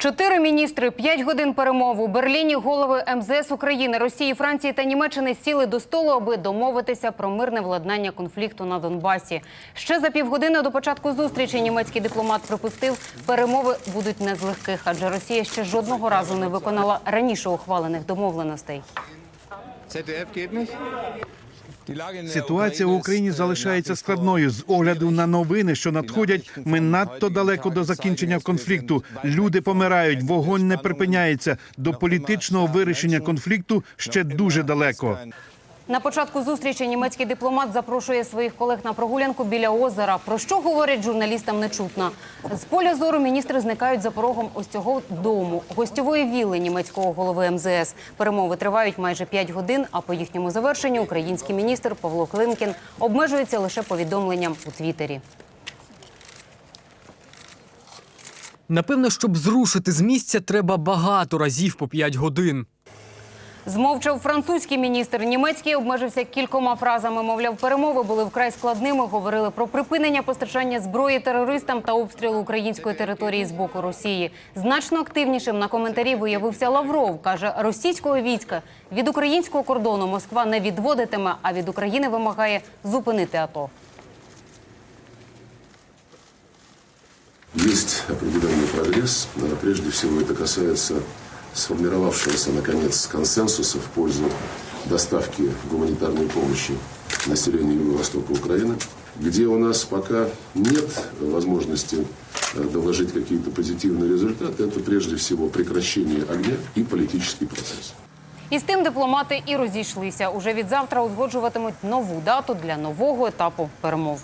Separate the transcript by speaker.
Speaker 1: Чотири міністри, п'ять годин перемов у Берліні. Голови МЗС України, Росії, Франції та Німеччини сіли до столу, аби домовитися про мирне владнання конфлікту на Донбасі. Ще за півгодини до початку зустрічі німецький дипломат припустив, перемови будуть не з легких, адже Росія ще жодного разу не виконала раніше ухвалених домовленостей.
Speaker 2: ZDF geht nicht.
Speaker 3: Ситуація в Україні залишається складною з огляду на новини, що надходять. Ми надто далеко до закінчення конфлікту. Люди помирають, вогонь не припиняється. До політичного вирішення конфлікту ще дуже далеко.
Speaker 1: На початку зустрічі німецький дипломат запрошує своїх колег на прогулянку біля озера. Про що говорять журналістам не чутно. З поля зору міністри зникають за порогом ось цього дому, гостьової вілли німецького голови МЗС. Перемови тривають майже 5 годин. А по їхньому завершенню український міністр Павло Климкін обмежується лише повідомленням у Твіттері.
Speaker 4: Напевно, щоб зрушити з місця, треба багато разів по 5 годин.
Speaker 1: Змовчав французький міністр. Німецький обмежився кількома фразами. Мовляв, перемови були вкрай складними. Говорили про припинення постачання зброї терористам та обстрілу української території з боку Росії. Значно активнішим на коментарі виявився Лавров. каже, російського війська від українського кордону Москва не відводитиме, а від України вимагає зупинити АТО.
Speaker 5: Есть определенный прогресс. Э, Прежде всего это касается сформировавшегося, наконец, консенсуса в пользу доставки гуманитарной помощи населению Юго-Востока Украины, где у нас пока нет возможности э, доложить какие-то позитивные результаты. Это прежде всего прекращение огня и политический процесс.
Speaker 1: І з тим дипломати і розійшлися. Уже від завтра узгоджуватимуть нову дату для нового етапу перемов.